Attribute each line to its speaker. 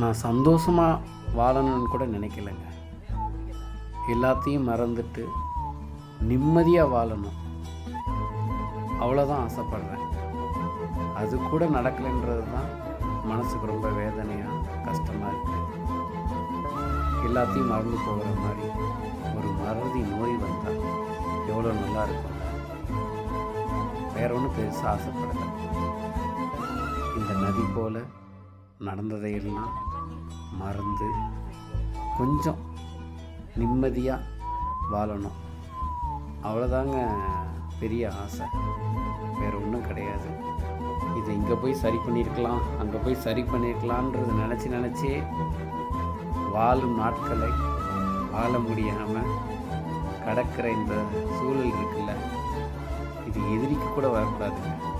Speaker 1: நான் சந்தோஷமாக வாழணும்னு கூட நினைக்கலைங்க. எல்லாத்தையும் மறந்துட்டு நிம்மதியாக வாழணும். அவ்வளோதான் ஆசைப்பட்றேன். அது கூட நடக்கலைன்றது தான் மனசுக்கு ரொம்ப வேதனையாக கஷ்டமாக இருக்குது எல்லாத்தையும் மறந்து போகிற மாதிரி ஒரு மறதி நோய் வந்தால் எவ்வளோ நல்லா இருக்கும் வேற ஒன்றும் பெருசாக ஆசைப்படலை. இந்த நதி போல் நடந்ததையெல்லாம் மறந்து கொஞ்சம் நிம்மதியாக வாழணும். அவ்வளோதாங்க பெரிய ஆசை. வேறு ஒன்றும் கிடையாது. இதை இங்கே போய் சரி பண்ணியிருக்கலாம் அங்கே போய் சரி பண்ணியிருக்கலான்றது நினச்சி நினச்சே வாழும் நாட்களை வாழ முடியாமல் கடற்கிற இந்த சூழல் இருக்குல்ல இது எதிரிக்கு கூட வரக்கூடாதுங்க. எதிரிக்கு கூட வரக்கூடாது